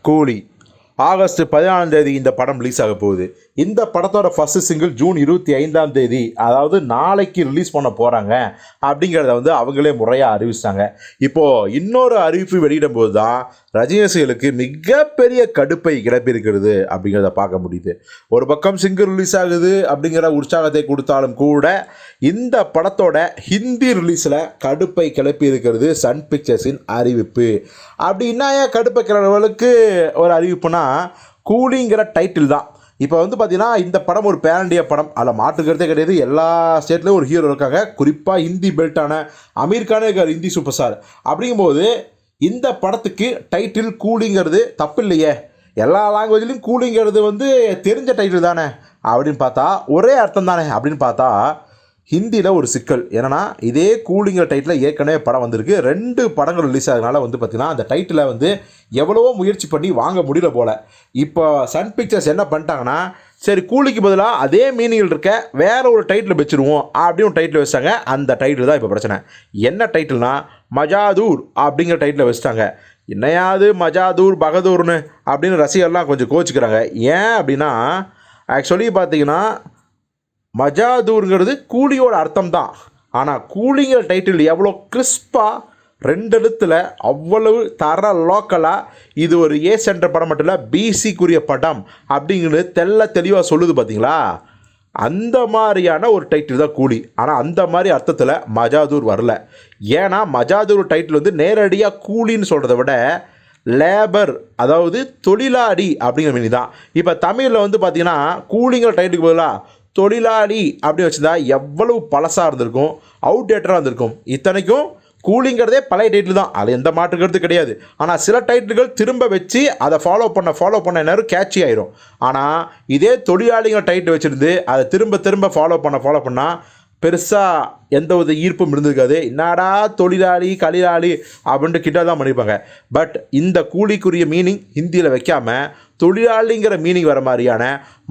கூலி. ஆகஸ்ட் பதினாலாம் தேதி இந்த படம் ரிலீஸ் ஆக போகுது. இந்த படத்தோட ஃபஸ்ட்டு சிங்கிள் ஜூன் இருபத்தி ஐந்தாம் தேதி அதாவது நாளைக்கு ரிலீஸ் பண்ண போகிறாங்க அப்படிங்கிறத வந்து அவங்களே முறையாக அறிவிச்சிட்டாங்க இப்போது இன்னொரு அறிவிப்பு வெளியிடும் போது தான் ரஜினிகளுக்கு மிகப்பெரிய கடுப்பை கிளப்பியிருக்கிறது அப்படிங்கிறத பார்க்க முடியுது. ஒரு பக்கம் சிங்கிள் ரிலீஸ் ஆகுது அப்படிங்கிற உற்சாகத்தை கொடுத்தாலும் கூட இந்த படத்தோட ஹிந்தி ரிலீஸில் கடுப்பை கிளப்பி இருக்கிறது சன் பிக்சர்ஸின் அறிவிப்பு. அப்படின்னா ஏன் கடுப்பை கிளறவர்களுக்கு ஒரு அறிவிப்புனா கூலிங்கிற டைட்டில் தான். இப்போ வந்து பார்த்தீங்கன்னா இந்த படம் ஒரு பேரண்டிய படம். அதில் மாற்றுக்கிறதே கிடையாது. எல்லா ஸ்டேட்லேயும் ஒரு ஹீரோ இருக்காங்க. குறிப்பாக ஹிந்தி பெல்ட்டான அமீர்கானே இருக்கார் ஹிந்தி சூப்பர் ஸ்டார் அப்படிங்கும்போது இந்த படத்துக்கு டைட்டில் கூலிங்கிறது தப்பு இல்லையே எல்லா லாங்குவேஜ்லேயும் கூலிங்கிறது வந்து தெரிஞ்ச டைட்டில் தானே. அப்படின்னு பார்த்தா ஒரே அர்த்தம் தானே. அப்படின்னு பார்த்தா ஹிந்தியில் ஒரு சிக்கல். என்னன்னா இதே கூலிங்கிற டைட்டில் ஏற்கனவே படம் வந்திருக்கு. ரெண்டு படங்கள் ரிலீஸ் ஆகிறதுனால வந்து பார்த்திங்கன்னா அந்த டைட்டிலை வந்து எவ்வளவோ முயற்சி பண்ணி வாங்க முடியல போல். இப்போ சன் பிக்சர்ஸ் என்ன பண்ணிட்டாங்கன்னா சரி கூலிக்கு பதிலாக அதே மீனிங்கில் இருக்க வேற ஒரு டைட்டில் வச்சுருவோம் அப்படின்னு ஒரு டைட்டில் வச்சாங்க அந்த டைட்டில் தான் இப்போ பிரச்சனை. என்ன டைட்டில்னா மஜாதூர் அப்படிங்கிற டைட்டில் வச்சுட்டாங்க. என்னையாது மஜாதூர் பகதூர்னு அப்படின்னு ரசிகர்லாம் கொஞ்சம் கோச்சிக்கிறாங்க. ஏன் அப்படின்னா ஆக்சுவலி பார்த்தீங்கன்னா மஜாதூருங்கிறது கூலியோட அர்த்தம் தான் ஆனால் கூலிங்கிற டைட்டில் எவ்வளோ கிறிஸ்பாக ரெண்டு எழுத்தில் அவ்வளவு தர லோக்கலாக இது ஒரு ஏ சென்ற படம் மட்டும் இல்லை பிசிக்குரிய படம் அப்படிங்கிறது தெள்ள தெளிவாக சொல்லுது பார்த்தீங்களா அந்த மாதிரியான ஒரு டைட்டில் தான் கூலி. ஆனால் அந்த மாதிரி அர்த்தத்தில் மஜாதூர் வரல. ஏன்னா மஜாதூர் டைட்டில் வந்து நேரடியாக கூலின்னு சொல்கிறத விட லேபர் அதாவது தொழிலாளி அப்படிங்கிற மீனி தான். இப்போ தமிழில் வந்து பார்த்திங்கன்னா கூலிங்கிற டைட்டிலுக்கு பதிலாக தொழிலாளி அப்படி வச்சுருந்தா எவ்வளவு பழசாக இருந்திருக்கும் அவுடேட்டராக இருந்திருக்கும். இத்தனைக்கும் கூலிங்கிறதே பழைய டைட்டில் தான். அது எந்த மாற்றுக்கிறது கிடையாது. ஆனால் சில டைட்டில்கள் திரும்ப வச்சு அதை ஃபாலோ பண்ண ஃபாலோ பண்ண நேரம் கேட்சி ஆயிரும். ஆனால் இதே தொழிலாளிங்க டைட்டில் வச்சுருந்து அதை திரும்ப திரும்ப ஃபாலோ பண்ண ஃபாலோ பண்ணால் பெருசாக எந்த ஒரு ஈர்ப்பும் இருந்திருக்காது. என்னடா தொழிலாளி கலிலாளி அப்படின்ட்டு கிட்ட தான் பண்ணியிருப்பாங்க. பட் இந்த கூலிக்குரிய மீனிங் ஹிந்தியில் வைக்காமல் தொழிலாளிங்கிற மீனிங் வர மாதிரியான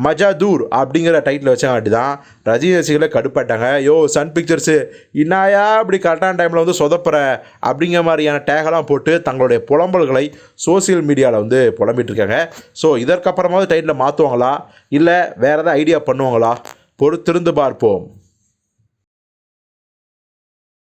மஜாதூர் அப்படிங்கிற டைட்டில் வச்சாங்காட்டி தான் ரஜினி ரசிகளை கடுப்பாட்டாங்க. யோ சன் பிக்சர்ஸு இன்னாயா இப்படி கரெக்டான டைமில் வந்து சொதப்புற அப்படிங்கிற மாதிரியான டேகெல்லாம் போட்டு தங்களுடைய புலம்பல்களை சோசியல் மீடியாவில் வந்து புலம்பிட்டுருக்காங்க. ஸோ இதற்கப்புறமாவது டைட்டில் மாற்றுவாங்களா இல்லை வேறு எதாவது ஐடியா பண்ணுவாங்களா? பொறுத்திருந்து பார்ப்போம்.